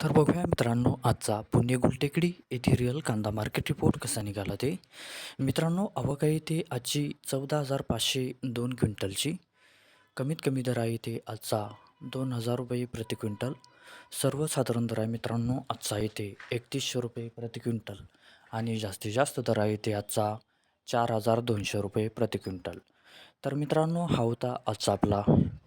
तर बघूया मित्रांनो आजचा पुणे गुलटेकडी येथे रिअल कांदा मार्केट रिपोर्ट कसा निघाला ते. मित्रांनो आवक येथे ते आजची चौदा हजार पाचशे दोन क्विंटलची. कमीत कमी दर आहे ते आजचा दोन हजार रुपये प्रति क्विंटल. सर्वसाधारण दर आहे मित्रांनो आजचा येथे एकतीसशे रुपये प्रति क्विंटल. आणि जास्तीत जास्त दर आहे ते आजचा चार हजार दोनशे रुपये प्रति क्विंटल. तर मित्रांनो हा होता आजचा आपला